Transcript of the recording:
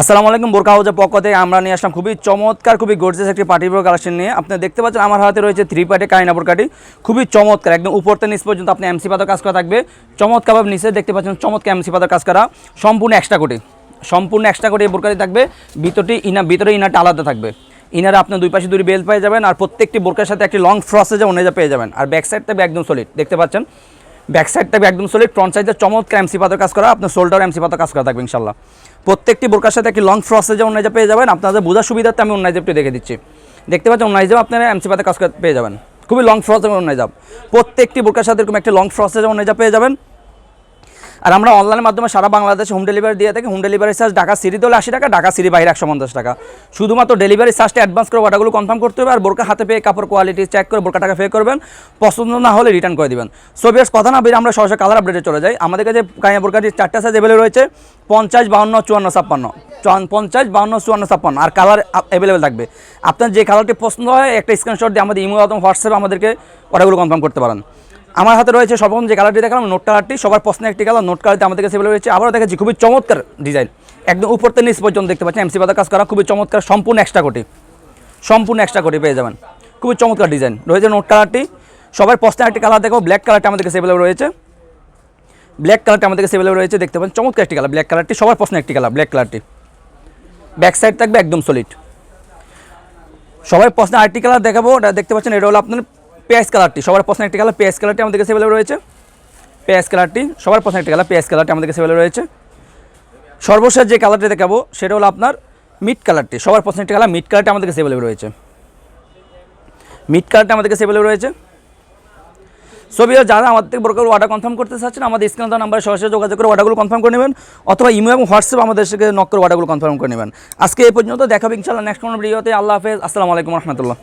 আসসালামু আলাইকুম বোরকা হাউজের পক্ষ থেকে আমরা নিয়ে আসলাম খুবই চমৎকার, খুবই গর্জেস একটি পার্টি বোর কালেকশন নিয়ে। আপনি দেখতে পাচ্ছেন আমার হাতে রয়েছে থ্রি পার্টি কাইনা বোরকাটি খুবই চমৎকার, একদম উপর থেকে নিচ পর্যন্ত আপনি এমসি পাতার কাজ করা থাকবে। চমৎকারভাবে নিচে দেখতে পাচ্ছেন চমৎকার এমসি পাতার কাজ করা। সম্পূর্ণ এক্সট্রা কোটি, সম্পূর্ণ এক্সট্রা কোটি বোরকাটি থাকবে। ভিতরটি ইনা ভিতরে ইনারটা আলাদা থাকবে। ইনারে আপনি দুই পাশে দুই বেল্ট পেয়ে যাবেন আর প্রত্যেকটি বোরকার সাথে একটি লং ফ্রসে যে ওনেজা পেয়ে যাবেন। আর ব্যাক থাকবে একদম সলিড দেখতে পাচ্ছেন? ব্যাক থাকবে একদম সলিড ফ্রন্ট সাইডে চমৎকার এমসি পাতার কাজ করা, আপনার শোল্ডার এমসি পাতার কাজ করা থাকবে ইনশাল্লাহ প্রত্যেকটি বোরকার সাথে একটি লং ফ্রসে যে অন্যায় পেয়ে যাবেন, আপনাদের বোঝার সুবিধার্থে আমি অন্যায় জেপটি দেখে দিচ্ছি। দেখতে পাচ্ছেন, অন্যায় জেপ আপনারা এমসি পাতার কাজ পেয়ে যাবেন। খুবই লং ফ্রস এবং অন্যায় জাপ প্রত্যেকটি বোরকার সাথে এরকম একটি লং ফ্রসে অন্যায় পেয়ে যাবেন আর আমরা অনলাইনের মাধ্যমে সারা বাংলাদেশে হোম ডেলিভারি দিয়ে থাকি। Home delivery charge Dhaka city দলে আশি টাকা, ঢাকা সিটি বাইরে একশো পঞ্চাশ টাকা। শুধুমাত্র ডেলিভারি চার্জটা অ্যাডভান্স করে অর্ডারগুলো কনফার্ম করতে হবে আর বোরকা হাতে পেয়ে কাপড় কোয়ালিটি চেক করে বোরকা টাকা পে করবেন। পছন্দ না হলে রিটার্ন করে দিবেন। সো বিয়ার্স কথা না বেরিয়ে আমরা সরাসরি কালার আপডেটে চলে যাই। আমাদের কাছে কাইয়া বোরকাটির চারটা সাইজ অ্যাভেলেবল রয়েছে, পঞ্চাশ বাউন্ন চুয়ান্ন, ছাপ্পান্ন। পঞ্চাশ বাউন্ন চুয়ান্ন, ছাপ্পান্ন। আর কালার অ্যাভেলেবেল থাকবে। আপনার যে কালারটি পছন্দ হয়, একটা স্ক্রিনশট দিয়ে আমাদের ইমো অথবা হোয়াটসঅ্যাপে আমাদেরকে অর্ডারগুলো কনফার্ম করতে পারেন। আমার হাতে রয়েছে সর্বপ্রথম যে কালারটি দেখালাম নোট কালারটি সবার পছন্দ একটি কালার নোট কালারটি আমাদের কাছে রয়েছে। আবারও দেখাচ্ছি খুবই চমৎকার ডিজাইন একদম উপর থেকে নিচ পর্যন্ত দেখতে পাচ্ছেন এমসি পাতা কাজ করা, খুবই চমৎকার, সম্পূর্ণ এক্সট্রা কোটি সম্পূর্ণ এক্সট্রা কোটি পেয়ে যাবেন। খুবই চমৎকার ডিজাইন রয়েছে নোট কালারটি সবার পছন্দের একটি কালার দেখো ব্ল্যাক কালারটা আমাদের কাছে available রয়েছে। ব্ল্যাক কালারটি আমাদের কাছে available রয়েছে, দেখতে পাচ্ছেন, চমৎকার একটি কালার ব্ল্যাক কালারটি সবার পছন্দের একটি কালার ব্ল্যাক কালারটি ব্যাক সাইড থাকবে একদম সলিড সবাই পছন্দের আরেকটি কালার দেখাবো এটা দেখতে পাচ্ছেন, এটা হলো আপনার পেঁয়াজ কালারটি, সবার পছন্দের একটি কালার পেঁয়াজ কালারটি আমাদের কাছে available রয়েছে। পেঁয়াজ কালারটি, সবার পছন্দের একটি কালার পেঁয়াজ কালারটি আমাদের কাছে available রয়েছে। সর্বশেষ যে কালারটি দেখাবো, সেটা হলো আপনার মিট কালারটি, সবার পছন্দের একটি কালার মিট কালারটি আমাদের কাছে available রয়েছে। মিট কালারটি আমাদের কাছে available রয়েছে। ছবি যারা আমাদের থেকে ব্রোকার অর্ডার কনফার্ম করতে চাচ্ছেন, আমাদের স্ক্রিনে দেওয়া নাম্বারে সরাসরি যোগাযোগ করে অর্ডারগুলো কনফার্ম করে নেবেন, অথবা ইমেল এবং হোয়াটসঅ্যাপ আমাদের সাথে নক করে অর্ডারগুলো কনফার্ম করে নেবেন। আজকে এই পর্যন্ত, দেখাবে ইনশাআল্লাহ নেক্সট কোনো ভিডিওতে আল্লাহ হাফেজ, আসসালামু আলাইকুম রহমতুল্লাহ।